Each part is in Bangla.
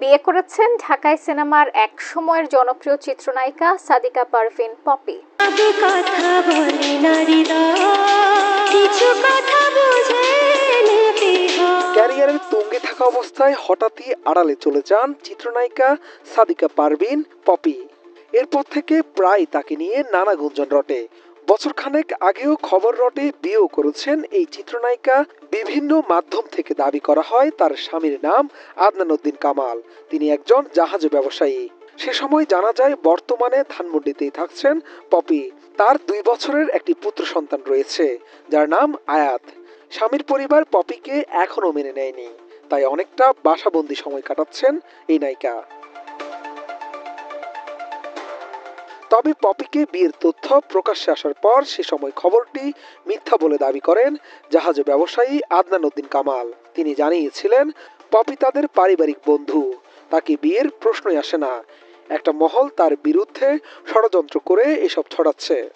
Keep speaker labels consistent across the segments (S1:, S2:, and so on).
S1: বিয়ে করেছেন ঢাকায় সিনেমার এক সময়ের জনপ্রিয় চিত্রনায়িকা সাদিকা পারভিন পপি।
S2: তবে কথা বলে নারীরা কিছু কথা বুঝে নিতে
S3: ক্যারিয়ারের তুঙ্গে থাকা অবস্থায় হঠাৎই আড়ালে চলে যান চিত্রনায়িকা সাদিকা পারভিন পপি। এরপর থেকে প্রায় তাকে নিয়ে নানা গুঞ্জন রটে। বছর খানেক আগেও খবর রটে বিয়েও করেছেন এই চিত্রনায়িকা। বিভিন্ন মাধ্যম থেকে দাবি করা হয় তার স্বামীর নাম আদনান উদ্দিন কামাল। তিনি একজন জাহাজ ব্যবসায়ী। সে সময় জানা যায়, বর্তমানে ধানমন্ডিতেই থাকছেন পপি। তার দুই বছরের একটি পুত্র সন্তান রয়েছে, যার নাম আয়াত। স্বামীর পরিবার পপিকে এখনও মেনে নেয়নি। তাই অনেকটা বাসাবন্দি সময় কাটাচ্ছেন এই নায়িকা। তবে পপিকে বিয়ের তথ্য প্রকাশ্যে আসার পর সে সময় খবরটি মিথ্যা বলে দাবি করেন জাহাজ ব্যবসায়ী আদনান উদ্দিন কামাল। তিনি জানিয়েছিলেন, পপি তাদের পারিবারিক বন্ধু, তাকে বিয়ের প্রশ্নই আসে না। একটা মহল তার বিরুদ্ধে ষড়যন্ত্র করে এসব ছড়াচ্ছে।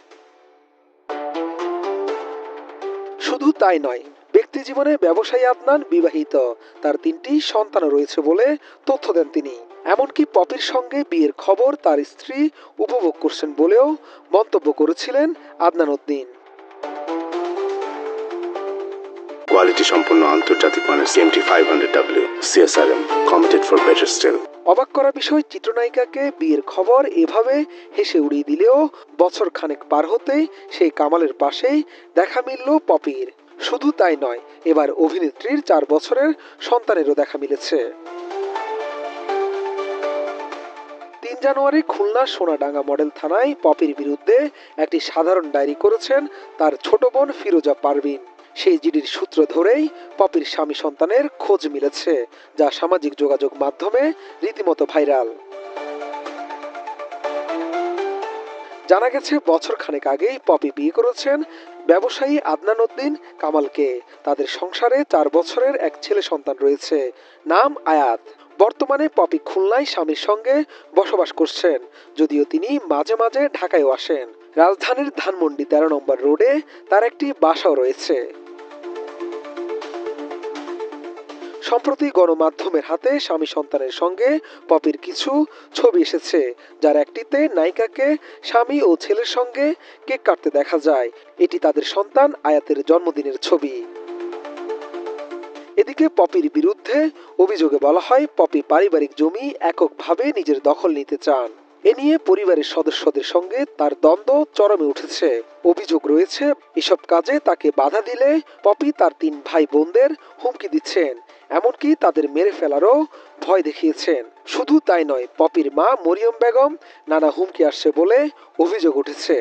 S3: শুধু তাই নয়, ব্যক্তি জীবনে ব্যবসায়ী আদনান বিবাহিত, তার তিনটি সন্তানও রয়েছে বলে তথ্য দেন তিনি। এমনকি পপির সঙ্গে বিয়ের খবর তার স্ত্রী উপভোগ করছেন বলেও মন্তব্য করেছিলেন আদনান উদ্দিন।
S4: কোয়ালিটি সম্পন্ন আন্তর্জাতিক মানের CMT five hundred W CSRM committed for better steel
S3: অবাক করা বিষয় চিত্রনায়িকাকে বিয়ের খবর এভাবে হেসে উড়িয়ে দিলেও বছর খানেক পার হতেই সেই কামালের পাশেই দেখা মিলল পপির। শুধু তাই নয় এবার অভিনেত্রীর চার বছরের সন্তানেরও দেখা মিলেছে। তিন জানুয়ারি খুলনা সোনাডাঙ্গা মডেল থানায় পপির বিরুদ্ধে একটি সাধারণ ডায়েরি করেছেন তার ছোট বোন ফিরোজা পারভিন। সেই জিডির সূত্র ধরেই পপির স্বামী সন্তানের খোঁজ মিলেছে, যা সামাজিক যোগাযোগ মাধ্যমে রীতিমতো ভাইরাল। জানা গেছে বছর খানেক আগেই পপি বিয়ে করেছেন ব্যবসায়ী আদনান উদ্দিন কামালকে। তাদের সংসারে চার বছরের এক ছেলে সন্তান রয়েছে, নাম আয়াত। বর্তমানে পপি খুলনায় স্বামীর সঙ্গে বসবাস করছেন। যদিও তিনি মাঝে মাঝে ঢাকায়ও আসেন। রাজধানীর ধানমন্ডি তেরো নম্বর রোডে তার একটি বাসাও রয়েছে। সম্প্রতি গণমাধ্যমের হাতে স্বামী সন্তানের সঙ্গে পপির কিছু ছবি এসেছে, যার একটিতে নায়িকাকে স্বামী ও ছেলের সঙ্গে কেক কাটতে দেখা যায়। এটি তাদের সন্তান আয়াতের জন্মদিনের ছবি। এদিকে পপির বিরুদ্ধে অভিযোগে বলা হয়, পপি পারিবারিক জমি এককভাবে নিজের দখল নিতে চান। এ নিয়ে পরিবারের সদস্যদের সঙ্গে তার দ্বন্দ্ব চরমে উঠেছে। অভিযোগ রয়েছে, এসব কাজে তাকে বাধা দিলে পপি তার তিন ভাই বোনদের হুমকি দিচ্ছেন, এমনকি তাদের মেরে ফেলারও ভয় দেখিয়েছেন। শুধু তাই নয়, পপির মা মরিয়ম বেগম নানা হুমকি আসছে বলে অভিযোগ উঠেছে।